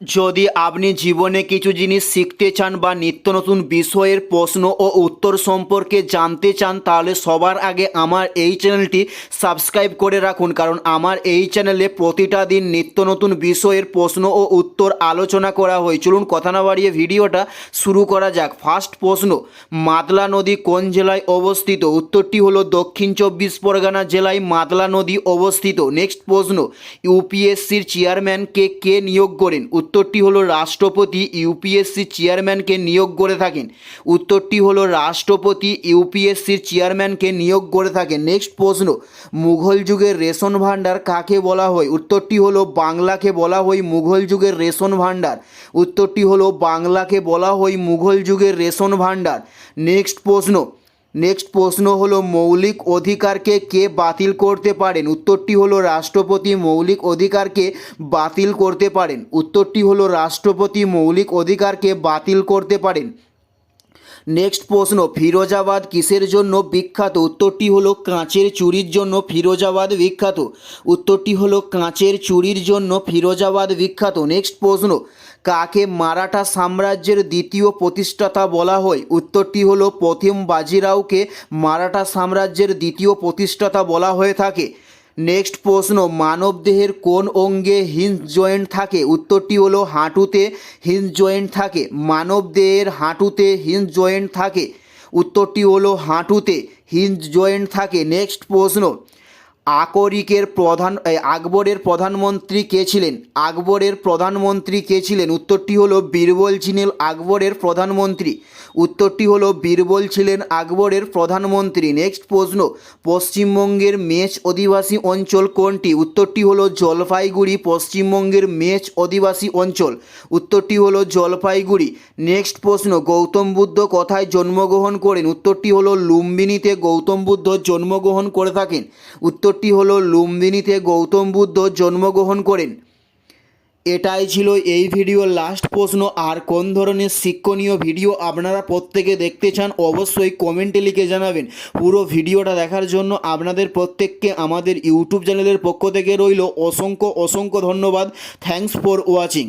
যদি আপনি জীবনে কিছু জিনিস শিখতে চান বা নিত্য নতুন বিষয়ের প্রশ্ন ও উত্তর সম্পর্কে জানতে চান, তাহলে সবার আগে আমার এই চ্যানেলটি সাবস্ক্রাইব করে রাখুন। কারণ আমার এই চ্যানেলে প্রতিটা দিন নিত্য নতুন বিষয়ের প্রশ্ন ও উত্তর আলোচনা করা হয়। চলুন কথা না বাড়িয়ে ভিডিওটা শুরু করা যাক। ফার্স্ট প্রশ্ন মাতলা নদী কোন জেলায় অবস্থিত? উত্তরটি হলো দক্ষিণ চব্বিশ পরগনা জেলায় মাতলা নদী অবস্থিত। নেক্সট প্রশ্ন, ইউপিএসসির চেয়ারম্যানকে কে নিয়োগ করেন? উত্তরটি হলো রাষ্ট্রপতি ইউপিএসসি চেয়ারম্যানকে নিয়োগ করে থাকেন। উত্তরটি হলো রাষ্ট্রপতি ইউপিএসসির চেয়ারম্যানকে নিয়োগ করে থাকেন। নেক্সট প্রশ্ন, মুঘল যুগের রেশন ভাণ্ডার কাকে বলা হয়? উত্তরটি হলো বাংলাকে বলা হয় মুঘল যুগের রেশন ভাণ্ডার। উত্তরটি হলো বাংলাকে বলা হয় মুঘল যুগের রেশন ভাণ্ডার। নেক্সট প্রশ্ন নেক্সট প্রশ্ন হলো, মৌলিক অধিকারকে কে বাতিল করতে পারেন? উত্তরটি হলো, রাষ্ট্রপতি মৌলিক অধিকারকে বাতিল করতে পারেন। উত্তরটি হলো, রাষ্ট্রপতি মৌলিক অধিকারকে বাতিল করতে পারেন। নেক্সট প্রশ্ন, ফিরোজাবাদ কিসের জন্য বিখ্যাত? উত্তরটি হলো, কাঁচের চুরির জন্য ফিরোজাবাদ বিখ্যাত। উত্তরটি হলো, কাঁচের চুরির জন্য ফিরোজাবাদ বিখ্যাত। নেক্সট প্রশ্ন, কাকে মারাঠা সাম্রাজ্যের দ্বিতীয় প্রতিষ্ঠাতা বলা হয়? উত্তরটি হলো, প্রথম বাজিরাওকে মারাঠা সাম্রাজ্যের দ্বিতীয় প্রতিষ্ঠাতা বলা হয়ে থাকে। নেক্সট প্রশ্ন, মানবদেহের কোন অঙ্গে হিঞ্জ জয়েন্ট থাকে? উত্তরটি হলো হাঁটুতে হিঞ্জ জয়েন্ট থাকে। মানবদেহের হাঁটুতে হিঞ্জ জয়েন্ট থাকে। উত্তরটি হলো হাঁটুতে হিঞ্জ জয়েন্ট থাকে। নেক্সট প্রশ্ন আকরিকের প্রধান আকবরের প্রধানমন্ত্রী কে ছিলেন? আকবরের প্রধানমন্ত্রী কে ছিলেন? উত্তরটি হলো বীরবল ছিলেন আকবরের প্রধানমন্ত্রী। উত্তরটি হলো বীরবল ছিলেন আকবরের প্রধানমন্ত্রী। নেক্সট প্রশ্ন, পশ্চিমবঙ্গের মেচ অধিবাসী অঞ্চল কোনটি? উত্তরটি হলো জলপাইগুড়ি, পশ্চিমবঙ্গের মেচ অধিবাসী অঞ্চল। উত্তরটি হলো জলপাইগুড়ি। নেক্সট প্রশ্ন, গৌতম বুদ্ধ কোথায় জন্মগ্রহণ করেন? উত্তরটি হলো লুম্বিনীতে গৌতম বুদ্ধ জন্মগ্রহণ করে থাকেন। উত্তরটি হলো, লুম্বিনীতে গৌতম বুদ্ধ জন্মগ্রহণ করেন। এটাই ছিল এই ভিডিওর লাস্ট প্রশ্ন। আর কোন ধরনের শিক্ষণীয় ভিডিও আপনারা প্রত্যেকে দেখতে চান, অবশ্যই কমেন্টে লিখে জানাবেন। পুরো ভিডিওটা দেখার জন্য আপনাদের প্রত্যেককে আমাদের ইউটিউব চ্যানেলের পক্ষ থেকে রইল অসংখ্য অসংখ্য ধন্যবাদ। Thanks for watching